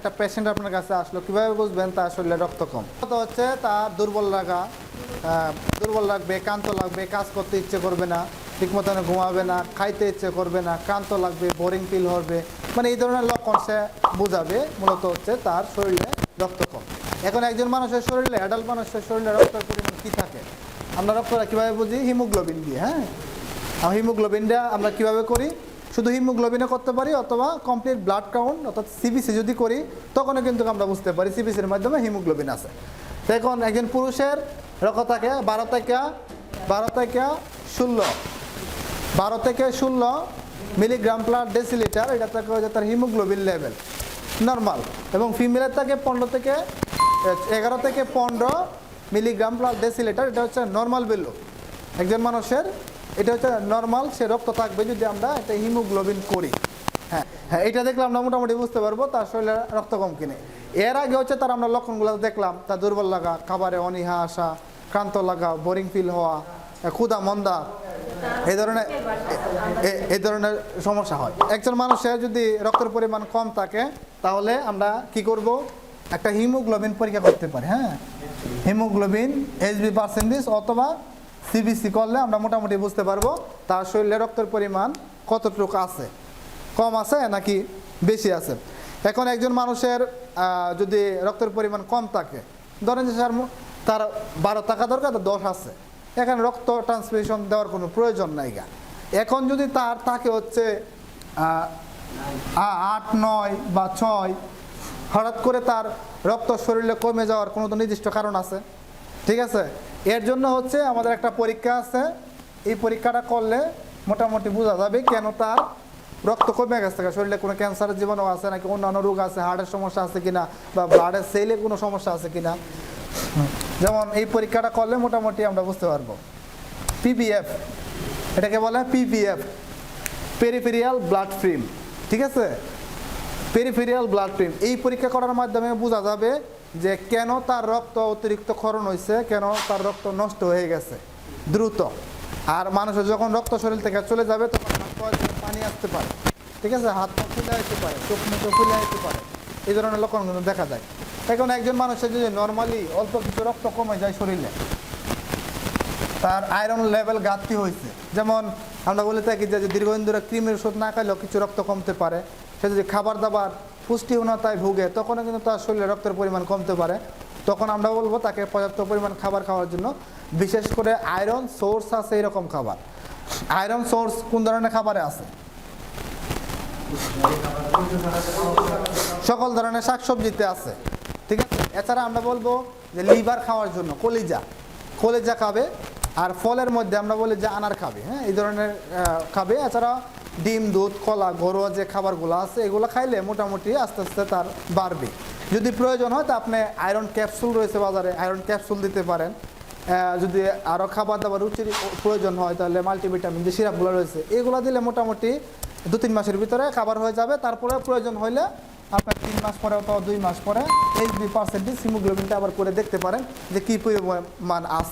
একটা পেশেন্ট আপনার কাছে আসলো, কীভাবে বুঝবেন তার শরীরে রক্ত কম? কথা হচ্ছে তার দুর্বল লাগা দুর্বল লাগবে, ক্লান্ত লাগবে, কাজ করতে ইচ্ছে করবে না ঠিক মতন ঘুমাবে না, খাইতে ইচ্ছে করবে না, ক্লান্ত লাগবে বোরিং ফিল হবে মানে এই ধরনের লক্ষণ সে বোঝাবে, মূলত হচ্ছে তার শরীরে রক্ত কম। এখন একজন মানুষের শরীরে অ্যাডাল্ট মানুষের শরীরে রক্তের পরিমাণ কী থাকে? আমরা রক্তটা কীভাবে বুঝি? হিমোগ্লোবিন দিয়ে হ্যাঁ? হিমোগ্লোবিনটা আমরা কীভাবে করি? শুধু হিমোগ্লোবিনে করতে পারি অথবা কমপ্লিট ব্লাড কাউন্ট অর্থাৎ সিবিসি যদি করি, তখনও কিন্তু আমরা বুঝতে পারি সিবিসির মাধ্যমে হিমোগ্লোবিন আছে। এখন একজন পুরুষের রক্ত থাকে বারো থেকে বারো থেকে ষোলো, বারো থেকে ষোলো মিলিগ্রাম প্লার ডেসিলিটার এটা থাকে হচ্ছে তার হিমোগ্লোবিন লেভেল নর্মাল এবং ফিমেলের থাকে পনেরো থেকে, এগারো থেকে পনেরো মিলিগ্রাম প্লাস ডেসিলিটার এটা হচ্ছে নর্মাল ভ্যালু একজন মানুষের এটা হচ্ছে নর্মাল সে রক্ত থাকবে যদি আমরা এটা হিমোগ্লোবিন করি। হ্যাঁ হ্যাঁ এটা দেখলে আমরা মোটামুটি বুঝতে পারব, তার শরীরে রক্ত কম কিনে। এর আগে হচ্ছে তার আমরা লক্ষণগুলো দেখলাম, তার দুর্বল লাগা, খাবারে অনীহা আসা, ক্লান্ত লাগা বোরিং ফিল হওয়া, ক্ষুধা, মন্দা, এই ধরনের এই ধরনের সমস্যা হয়। একজন মানুষের যদি রক্তের পরিমাণ কম থাকে, তাহলে আমরা কি করব? একটা হিমোগ্লোবিন পরীক্ষা করতে পারি হ্যাঁ? হিমোগ্লোবিন এইচবি পার্সেন্টেজ অথবা সিবিসি করলে আমরা মোটামুটি বুঝতে পারব তার শরীরে রক্তের পরিমাণ কতটুকু আছে। কম আছে নাকি বেশি আছে? এখন একজন মানুষের যদি রক্তের পরিমাণ কম থাকে, ধরেন যে স্যার তার বারো টাকা দরকার তো দশ আছে। এখানে রক্ত ট্রান্সমিশন দেওয়ার কোনো প্রয়োজন নাই গা। এখন যদি তার থাকে হচ্ছে আট, নয় বা ছয়, হঠাৎ করে তার রক্ত শরীরে কমে যাওয়ার কোনো তো নির্দিষ্ট কারণ আছে। ঠিক আছে? এর জন্য হচ্ছে আমাদের একটা পরীক্ষা আছে। এই পরীক্ষাটা করলে মোটামুটি বোঝা যাবে কেন তার রক্ত কমে গেছে। শরীরে কোনো ক্যান্সারের জীবাণু আছে নাকি অন্যান্য রোগ আছে, হার্টের সমস্যা আছে কিনা বা ব্লাডের সেলে কোনো সমস্যা আছে কিনা। যেমন এই পরীক্ষাটা করলে মোটামুটি আমরা বুঝতে পারব। পিপিএফ এটাকে বলে পিপিএফ পেরিফেরিয়াল ব্লাড ফিল্ম ঠিক আছে? পেরিফেরিয়াল ব্লাড ফিল্ম এই পরীক্ষা করার মাধ্যমে বোঝা যাবে যে কেন তার রক্ত অতিরিক্ত ক্ষরণ হয়েছে কেন তার রক্ত নষ্ট হয়ে গেছে? দ্রুত। আর মানুষের যখন রক্ত শরীর থেকে চলে যাবে, তখন হাত পানি আসতে পারে। ঠিক আছে? হাত পা ফুলে আসতে পারে, চোখ মুখে ফুলে আসতে পারে। এই ধরনের লক্ষণ কিন্তু দেখা যায়। এখন একজন মানুষের যদি নর্মালি অল্প কিছু রক্ত কমে যায় শরীরে, তার আয়রন লেভেল ঘাটতি হয়েছে যেমন আমরা বলে থাকি যে দীর্ঘদিন ধরে ক্রিমের ওষুধ না খাইলেও কিছু রক্ত কমতে পারে। সে যদি খাবার দাবার পুষ্টিহীনতায় ভুগে, তখনও কিন্তু তার শরীরে রক্তের পরিমাণ কমতে পারে। তখন আমরা বলব তাকে পর্যাপ্ত পরিমাণ খাবার খাওয়ার জন্য, বিশেষ করে আয়রন সোর্স আছে এরকম খাবার। আয়রন সোর্স কোন ধরনের খাবারে আছে? সকল ধরনের শাকসবজিতে আছে। ঠিক আছে? এছাড়া আমরা বলব যে লিভার খাওয়ার জন্য, কলিজা। কলিজা খাবে আর ফলের মধ্যে আমরা বলি যে আনার খাবে হ্যাঁ? এই ধরনের খাবে। এছাড়া ডিম, দুধ, কলা, ঘরোয়া যে খাবারগুলো আছে, এগুলো খাইলে মোটামুটি আস্তে আস্তে তার বাড়বে। যদি প্রয়োজন হয়, তো আপনি আয়রন ক্যাপসুল রয়েছে বাজারে আয়রন ক্যাপসুল দিতে পারেন। যদি আরও খাবার দাবার রুচির প্রয়োজন হয়, তাহলে মাল্টিভিটামিন যে সিরাপগুলো রয়েছে, এগুলো দিলে মোটামুটি দু তিন মাসের ভিতরে খাবার হয়ে যাবে। তারপরে প্রয়োজন হইলে আপনার তিন মাস পরে অথবা দুই মাস পরে এইচ বি পার্সেন্টেজ হিমোগ্লোবিনটা আবার করে দেখতে পারেন যে কী পরিমাণ মান আছে।